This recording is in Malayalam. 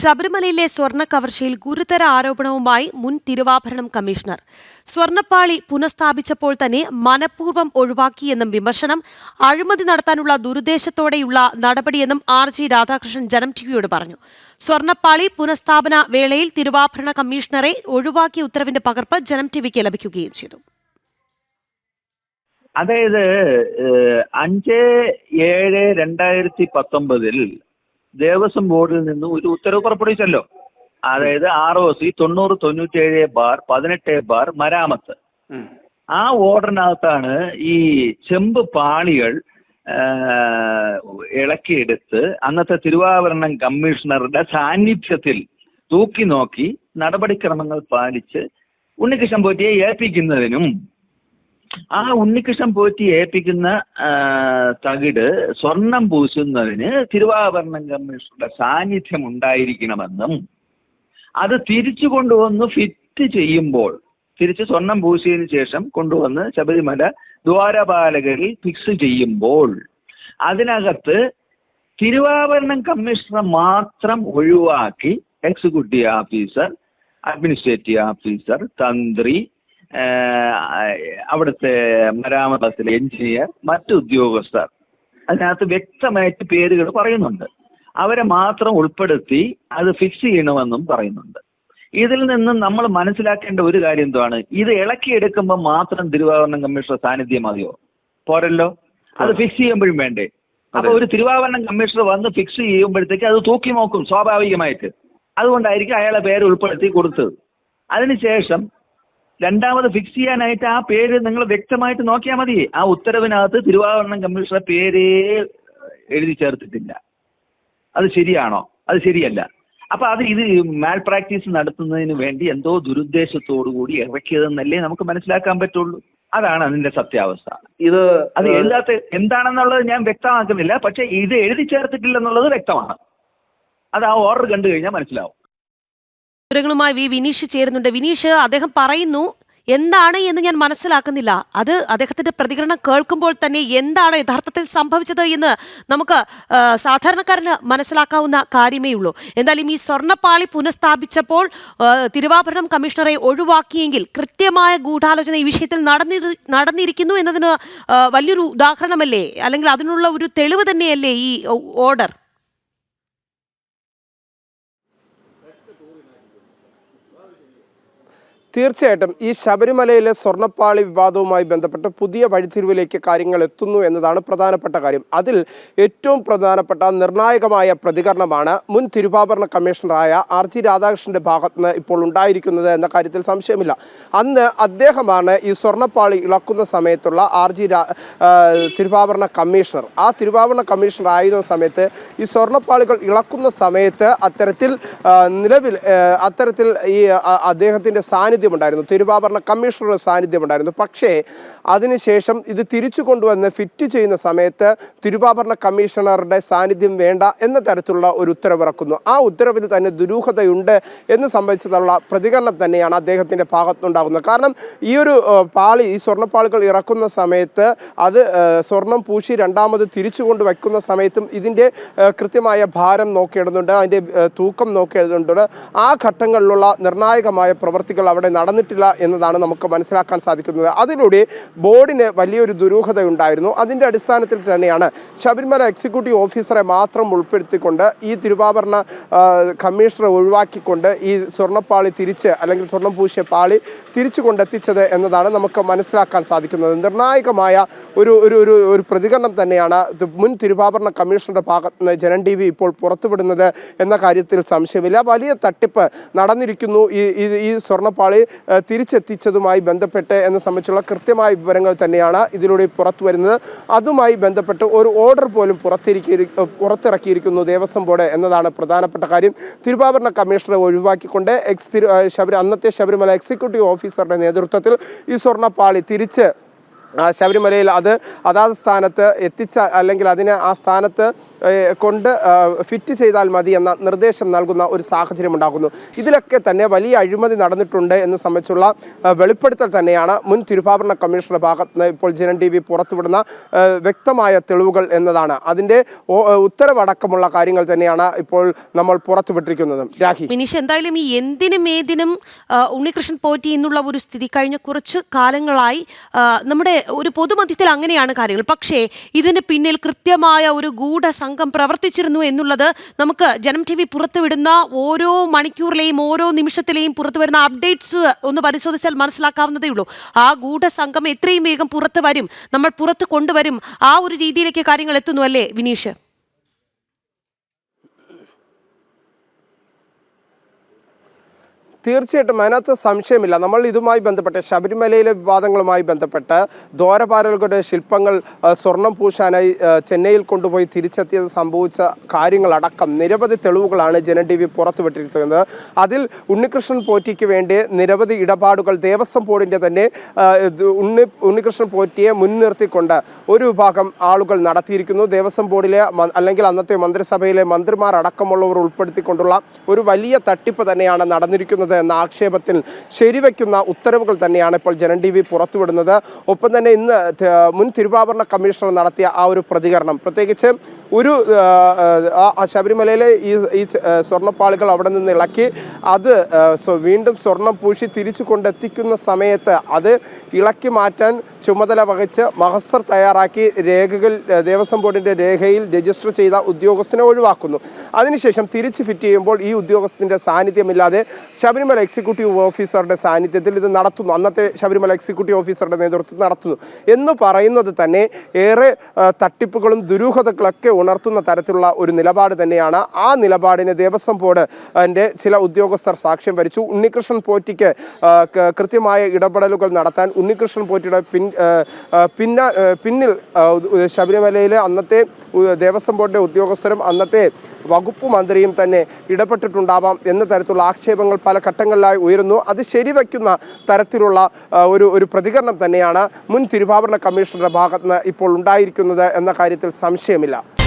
ശബരിമലയിലെ സ്വർണ കവർച്ചയിൽ ഗുരുതര ആരോപണവുമായി മുൻ തിരുവാഭരണം കമ്മീഷണർ. സ്വർണപ്പാളി പുനഃസ്ഥാപിച്ചപ്പോൾ തന്നെ മനഃപൂർവം ഒഴിവാക്കിയെന്നും വിമർശനം അഴിമതി നടത്താനുള്ള ദുരുദ്ദേശത്തോടെയുള്ള നടപടിയെന്നും ആർ ജി രാധാകൃഷ്ണൻ ജനം ടിവിയോട് പറഞ്ഞു. സ്വർണപ്പാളി പുനഃസ്ഥാപന വേളയിൽ തിരുവാഭരണ കമ്മീഷണറെ ഒഴിവാക്കിയ ഉത്തരവിന്റെ പകർപ്പ് ജനം ടിവിക്ക് ലഭിക്കുകയും ചെയ്തു. അതായത് അഞ്ച് ഏഴ് രണ്ടായിരത്തി പത്തൊമ്പതിൽ ദേവസ്വം ബോർഡിൽ നിന്ന് ഒരു ഉത്തരവ് പുറപ്പെടുവിച്ചല്ലോ. അതായത് ആർ ഒ സി തൊണ്ണൂറ് തൊണ്ണൂറ്റേഴ് ബാർ പതിനെട്ട് ബാർ മരാമത്ത്. ആ ഓർഡറിനകത്താണ് ഈ ചെമ്പ് പാളികൾ ഇളക്കിയെടുത്ത് അന്നത്തെ തിരുവാഭരണം കമ്മീഷണറുടെ സാന്നിധ്യത്തിൽ തൂക്കി നോക്കി നടപടിക്രമങ്ങൾ പാലിച്ച് ഉണ്ണികൃഷ്ണൻ പോറ്റിയെ ഏൽപ്പിക്കുന്നതിനും ആ ഉണ്ണികൃഷ്ണൻ പോറ്റി ഏൽപ്പിക്കുന്ന തകിട് സ്വർണം പൂശുന്നതിന് തിരുവാഭരണം കമ്മീഷണറുടെ സാന്നിധ്യം ഉണ്ടായിരിക്കണമെന്നും അത് തിരിച്ചു കൊണ്ടുവന്ന് ഫിറ്റ് ചെയ്യുമ്പോൾ തിരിച്ച് സ്വർണം പൂശിയതിനു ശേഷം കൊണ്ടുവന്ന് ശബരിമല ദ്വാരപാലകരിൽ ഫിക്സ് ചെയ്യുമ്പോൾ അതിനകത്ത് തിരുവാഭരണം കമ്മീഷണർ മാത്രം ഒഴിവാക്കി എക്സിക്യൂട്ടീവ് ഓഫീസർ അഡ്മിനിസ്ട്രേറ്റീവ് ഓഫീസർ തന്ത്രി അവിടുത്തെ മരാമത്തിലെ എഞ്ചിനീയർ മറ്റു ഉദ്യോഗസ്ഥർ അതിനകത്ത് വ്യക്തമായിട്ട് പേരുകൾ പറയുന്നുണ്ട്. അവരെ മാത്രം ഉൾപ്പെടുത്തി അത് ഫിക്സ് ചെയ്യണമെന്നും പറയുന്നുണ്ട്. ഇതിൽ നിന്നും നമ്മൾ മനസ്സിലാക്കേണ്ട ഒരു കാര്യം എന്താണ് ഇത് ഇളക്കിയെടുക്കുമ്പോൾ മാത്രം തിരുവാഭരണം കമ്മീഷണർ സാന്നിധ്യം മതിയോ? പോരല്ലോ. അത് ഫിക്സ് ചെയ്യുമ്പോഴും വേണ്ടേ. അപ്പൊ ഒരു തിരുവാഭരണം കമ്മീഷണർ വന്ന് ഫിക്സ് ചെയ്യുമ്പോഴത്തേക്ക് അത് തൂക്കി നോക്കും സ്വാഭാവികമായിട്ട്. അതുകൊണ്ടായിരിക്കും അയാളെ പേര് ഉൾപ്പെടുത്തി കൊടുത്തത്. അതിനുശേഷം രണ്ടാമത് ഫിക്സ് ചെയ്യാനായിട്ട് ആ പേര് നിങ്ങൾ വ്യക്തമായിട്ട് നോക്കിയാൽ മതി. ആ ഉത്തരവിനകത്ത് തിരുവാഭരണം കമ്മീഷണർ പേരേ എഴുതി ചേർത്തിട്ടില്ല. അത് ശരിയാണോ? അത് ശരിയല്ല. അപ്പൊ അത് ഇത് മാൽ പ്രാക്ടീസ് നടത്തുന്നതിന് വേണ്ടി എന്തോ ദുരുദ്ദേശത്തോടു കൂടി ഇറക്കിയതെന്നല്ലേ നമുക്ക് മനസ്സിലാക്കാൻ പറ്റുള്ളൂ. അതാണ് അതിന്റെ സത്യാവസ്ഥ. ഇത് അത് എഴുതാത്ത എന്താണെന്നുള്ളത് ഞാൻ വ്യക്തമാക്കുന്നില്ല. പക്ഷെ ഇത് എഴുതി ചേർത്തിട്ടില്ലെന്നുള്ളത് വ്യക്തമാണ്. അത് ആ ഓർഡർ കണ്ടു കഴിഞ്ഞാൽ മനസ്സിലാവും. വിവരങ്ങളുമായി വി വിനീഷ് ചേരുന്നുണ്ട്. വിനീഷ് അദ്ദേഹം പറയുന്നു എന്താണ് എന്ന് ഞാൻ മനസ്സിലാക്കുന്നില്ല. അത് അദ്ദേഹത്തിന്റെ പ്രതികരണം കേൾക്കുമ്പോൾ തന്നെ എന്താണ് യഥാർത്ഥത്തിൽ സംഭവിച്ചത് എന്ന് നമുക്ക് സാധാരണക്കാരന് മനസ്സിലാക്കാവുന്ന കാര്യമേ ഉള്ളൂ. എന്തായാലും ഈ സ്വർണപ്പാളി പുനഃസ്ഥാപിച്ചപ്പോൾ തിരുവാഭരണം കമ്മീഷണറെ ഒഴിവാക്കിയെങ്കിൽ കൃത്യമായ ഗൂഢാലോചന ഈ വിഷയത്തിൽ നടന്നി നടന്നിരിക്കുന്നു എന്നതിന് വലിയൊരു ഉദാഹരണമല്ലേ? അല്ലെങ്കിൽ അതിനുള്ള ഒരു തെളിവ് തന്നെയല്ലേ ഈ ഓർഡർ? തീർച്ചയായിട്ടും ഈ ശബരിമലയിലെ സ്വർണപ്പാളി വിവാദവുമായി ബന്ധപ്പെട്ട് പുതിയ വഴിത്തിരിവിലേക്ക് കാര്യങ്ങൾ എത്തുന്നു എന്നതാണ് പ്രധാനപ്പെട്ട കാര്യം. അതിൽ ഏറ്റവും പ്രധാനപ്പെട്ട നിർണായകമായ പ്രതികരണമാണ് മുൻ തിരുവാഭരണ കമ്മീഷണറായ ആർ ജി രാധാകൃഷ്ണന്റെ ഭാഗത്ത് നിന്ന് ഇപ്പോൾ ഉണ്ടായിരിക്കുന്നത് എന്ന കാര്യത്തിൽ സംശയമില്ല. അന്ന് അദ്ദേഹമാണ് ഈ സ്വർണപ്പാളി ഇളക്കുന്ന സമയത്തുള്ള ആർ ജി തിരുവാഭരണ കമ്മീഷണർ. ആ തിരുവാഭരണ കമ്മീഷണർ ആയിരുന്ന സമയത്ത് ഈ സ്വർണപ്പാളികൾ ഇളക്കുന്ന സമയത്ത് അത്തരത്തിൽ നിലവിൽ അത്തരത്തിൽ ഈ അദ്ദേഹത്തിന്റെ അദ്ദേഹത്തിന്റെ സാന്നിധ്യമുണ്ടായിരുന്നു. തിരുവാഭരണ കമ്മീഷണറുടെ സാന്നിധ്യമുണ്ടായിരുന്നു. പക്ഷേ അതിനുശേഷം ഇത് തിരിച്ചു കൊണ്ടുവന്ന് ഫിറ്റ് ചെയ്യുന്ന സമയത്ത് തിരുവാഭരണ കമ്മീഷണറുടെ സാന്നിധ്യം വേണ്ട എന്ന തരത്തിലുള്ള ഒരു ഉത്തരവിറക്കുന്നു. ആ ഉത്തരവിൽ തന്നെ ദുരൂഹതയുണ്ട് എന്ന് സംബന്ധിച്ചുള്ള പ്രതികരണം തന്നെയാണ് അദ്ദേഹത്തിന്റെ ഭാഗത്തുനിന്നുണ്ടാകുന്നത്. കാരണം ഈ ഒരു പാളി ഈ സ്വർണപ്പാളികൾ ഇറക്കുന്ന സമയത്ത് അത് സ്വർണം പൂശി രണ്ടാമത് തിരിച്ചു കൊണ്ട് വയ്ക്കുന്ന സമയത്തും ഇതിന്റെ കൃത്യമായ ഭാരം നോക്കിയിടുന്നുണ്ട് അതിന്റെ തൂക്കം നോക്കിയിടുന്നുണ്ട് ആ ഘട്ടങ്ങളിലുള്ള നിർണായകമായ പ്രവൃത്തികൾ അവിടെ നടന്നിട്ടില്ല എന്നതാണ് നമുക്ക് മനസ്സിലാക്കാൻ സാധിക്കുന്നത്. അതിലൂടെ ബോർഡിന് വലിയൊരു ദുരൂഹത ഉണ്ടായിരുന്നു അതിന്റെ അടിസ്ഥാനത്തിൽ തന്നെയാണ് ശബരിമല എക്സിക്യൂട്ടീവ് ഓഫീസറെ മാത്രം ഉൾപ്പെടുത്തിക്കൊണ്ട് ഈ തിരുവാഭരണ കമ്മീഷണറെ ഒഴിവാക്കിക്കൊണ്ട് ഈ സ്വർണപ്പാളി തിരിച്ച് അല്ലെങ്കിൽ സ്വർണം പൂശിയ പാളി തിരിച്ചു കൊണ്ടെത്തിച്ചത് എന്നതാണ് നമുക്ക് മനസ്സിലാക്കാൻ സാധിക്കുന്നത്. നിർണായകമായ ഒരു ഒരു ഒരു ഒരു പ്രതികരണം തന്നെയാണ് മുൻ തിരുവാഭരണ കമ്മീഷണറുടെ ഭാഗത്ത് നിന്ന് ജനൻ ടി വി ഇപ്പോൾ പുറത്തുവിടുന്നത് എന്ന കാര്യത്തിൽ സംശയമില്ല. വലിയ തട്ടിപ്പ് നടന്നിരിക്കുന്നു. ഈ ഈ- സ്വർണപ്പാളി തിരിച്ചെത്തിച്ചതുമായി ബന്ധപ്പെട്ട് എന്നെ സംബന്ധിച്ചുള്ള കൃത്യമായ വിവരങ്ങൾ തന്നെയാണ് ഇതിലൂടെ പുറത്തു വരുന്നത്. അതുമായി ബന്ധപ്പെട്ട് ഒരു ഓർഡർ പോലും പുറത്തിരിക്കി പുറത്തിറക്കിയിരിക്കുന്നു ദേവസ്വം ബോർഡ് എന്നതാണ് പ്രധാനപ്പെട്ട കാര്യം. തിരുവാഭരണ കമ്മീഷണറെ ഒഴിവാക്കിക്കൊണ്ട് എക്സ് തിരു ശബരി അന്നത്തെ ശബരിമല എക്സിക്യൂട്ടീവ് ഓഫീസറുടെ നേതൃത്വത്തിൽ ഈ സ്വർണപ്പാളി തിരിച്ച് ശബരിമലയിൽ അത് അതാത് സ്ഥാനത്ത് എത്തിച്ച അല്ലെങ്കിൽ അതിനെ ആ സ്ഥാനത്ത് കൊണ്ട് ഫിറ്റ് ചെയ്താൽ മതി എന്ന നിർദ്ദേശം നൽകുന്ന ഒരു സാഹചര്യം ഉണ്ടാകുന്നു. ഇതിലൊക്കെ തന്നെ വലിയ അഴിമതി നടന്നിട്ടുണ്ട് എന്ന് സംബന്ധിച്ചുള്ള വെളിപ്പെടുത്തൽ തന്നെയാണ് മുൻ തിരുവാഭരണ കമ്മീഷണറുടെ ഭാഗത്ത് നിന്ന് ഇപ്പോൾ ജനൻ ടി വി പുറത്തുവിടുന്ന വ്യക്തമായ തെളിവുകൾ എന്നതാണ്. അതിന്റെ ഉത്തരവടക്കമുള്ള കാര്യങ്ങൾ തന്നെയാണ് ഇപ്പോൾ നമ്മൾ പുറത്തുവിട്ടിരിക്കുന്നത്. രാഹി മിനിഷ് എന്തായാലും ഈ എന്തിനും ഏതിനും ഉണ്ണികൃഷ്ണൻ പോറ്റി എന്നുള്ള ഒരു സ്ഥിതി കഴിഞ്ഞ കുറച്ച് കാലങ്ങളായി നമ്മുടെ ഒരു പൊതുമധ്യത്തിൽ അങ്ങനെയാണ് കാര്യങ്ങൾ. പക്ഷേ ഇതിന് പിന്നിൽ കൃത്യമായ ഒരു ഗൂഢസംഘം പ്രവർത്തിച്ചിരുന്നു എന്നുള്ളത് നമുക്ക് ജനം ടി വി പുറത്തുവിടുന്ന ഓരോ മണിക്കൂറിലെയും ഓരോ നിമിഷത്തിലെയും പുറത്തു വരുന്ന അപ്ഡേറ്റ്സ് ഒന്ന് പരിശോധിച്ചാൽ മനസ്സിലാക്കാവുന്നതേ ഉള്ളൂ. ആ ഗൂഢസംഘം എത്രയും വേഗം പുറത്ത് വരും നമ്മൾ പുറത്ത് കൊണ്ടുവരും ആ ഒരു രീതിയിലേക്ക് കാര്യങ്ങൾ എത്തുന്നു അല്ലേ വിനീഷ്? തീർച്ചയായിട്ടും അതിനകത്ത് സംശയമില്ല. നമ്മൾ ഇതുമായി ബന്ധപ്പെട്ട് ശബരിമലയിലെ വിവാദങ്ങളുമായി ബന്ധപ്പെട്ട് ദ്വാരപാലകളുടെ ശില്പങ്ങൾ സ്വർണം പൂശാനായി ചെന്നൈയിൽ കൊണ്ടുപോയി തിരിച്ചെത്തിയത് സംഭവിച്ച കാര്യങ്ങളടക്കം നിരവധി തെളിവുകളാണ് ജനൻ ടി വി പുറത്തുവിട്ടിരിക്കുന്നത്. അതിൽ ഉണ്ണികൃഷ്ണൻ പോറ്റിക്ക് വേണ്ടി നിരവധി ഇടപാടുകൾ ദേവസ്വം ബോർഡിന്റെ തന്നെ ഉണ്ണി ഉണ്ണികൃഷ്ണൻ പോറ്റിയെ മുൻനിർത്തിക്കൊണ്ട് ഒരു വിഭാഗം ആളുകൾ നടത്തിയിരിക്കുന്നു. ദേവസ്വം ബോർഡിലെ അല്ലെങ്കിൽ അന്നത്തെ മന്ത്രിസഭയിലെ മന്ത്രിമാർ അടക്കമുള്ളവർ ഉൾപ്പെടുത്തിക്കൊണ്ടുള്ള ഒരു വലിയ തട്ടിപ്പ് തന്നെയാണ് നടന്നിരിക്കുന്നത്. എന്ന ആക്ഷേപത്തിൽ ശരിവെക്കുന്ന ഉത്തരവുകൾ തന്നെയാണ് ഇപ്പോൾ ജനൻ ടി വി പുറത്തുവിടുന്നത്. ഒപ്പം തന്നെ ഇന്ന് മുൻ തിരുവാഭരണ കമ്മീഷണർ നടത്തിയ ആ ഒരു പ്രതികരണം. പ്രത്യേകിച്ച് ഒരു ശബരിമലയിലെ ഈ ഈ സ്വർണപ്പാളികൾ അവിടെ നിന്ന് ഇളക്കി അത് വീണ്ടും സ്വർണം പൂശി തിരിച്ചു കൊണ്ടെത്തിക്കുന്ന സമയത്ത് അത് ഇളക്കി മാറ്റാൻ ചുമതല വഹിച്ച് മഹസർ തയ്യാറാക്കി രേഖകൾ ദേവസ്വം ബോർഡിന്റെ രേഖയിൽ രജിസ്റ്റർ ചെയ്ത ഉദ്യോഗസ്ഥനെ ഒഴിവാക്കുന്നു. അതിനുശേഷം തിരിച്ച് ഫിറ്റ് ചെയ്യുമ്പോൾ ഈ ഉദ്യോഗസ്ഥന്റെ സാന്നിധ്യമില്ലാതെ ശബരിമല എക്സിക്യൂട്ടീവ് ഓഫീസറുടെ സാന്നിധ്യത്തിൽ ഇത് നടത്തുന്നു. അന്നത്തെ ശബരിമല എക്സിക്യൂട്ടീവ് ഓഫീസറുടെ നേതൃത്വത്തിൽ നടത്തുന്നു. എന്ന് പറയുന്നത് തന്നെ ഏറെ തട്ടിപ്പുകളും ദുരൂഹതകളൊക്കെ ഉണർത്തുന്ന തരത്തിലുള്ള ഒരു നിലപാട് തന്നെയാണ്. ആ നിലപാടിന് ദേവസ്വം ബോർഡ് എന്റെ ചില ഉദ്യോഗസ്ഥർ സാക്ഷ്യം വരിച്ചു. ഉണ്ണികൃഷ്ണൻ പോറ്റിക്ക് കൃത്യമായ ഇടപെടലുകൾ നടത്താൻ ഉണ്ണികൃഷ്ണൻ പോറ്റിയുടെ പിൻ പിന്ന പിന്നിൽ ശബരിമലയിലെ അന്നത്തെ ദേവസ്വം ബോർഡിന്റെ ഉദ്യോഗസ്ഥരും അന്നത്തെ വകുപ്പ് മന്ത്രിയും തന്നെ ഇടപെട്ടിട്ടുണ്ടാവാം എന്ന തരത്തിലുള്ള ആക്ഷേപങ്ങൾ പല ഘട്ടങ്ങളിലായി ഉയരുന്നു. അത് ശരിവയ്ക്കുന്ന തരത്തിലുള്ള ഒരു ഒരു പ്രതികരണം തന്നെയാണ് മുൻ തിരുവാഭരണ കമ്മീഷണറുടെ ഭാഗത്ത് നിന്ന് ഇപ്പോൾ ഉണ്ടായിരിക്കുന്നത് എന്ന കാര്യത്തിൽ സംശയമില്ല.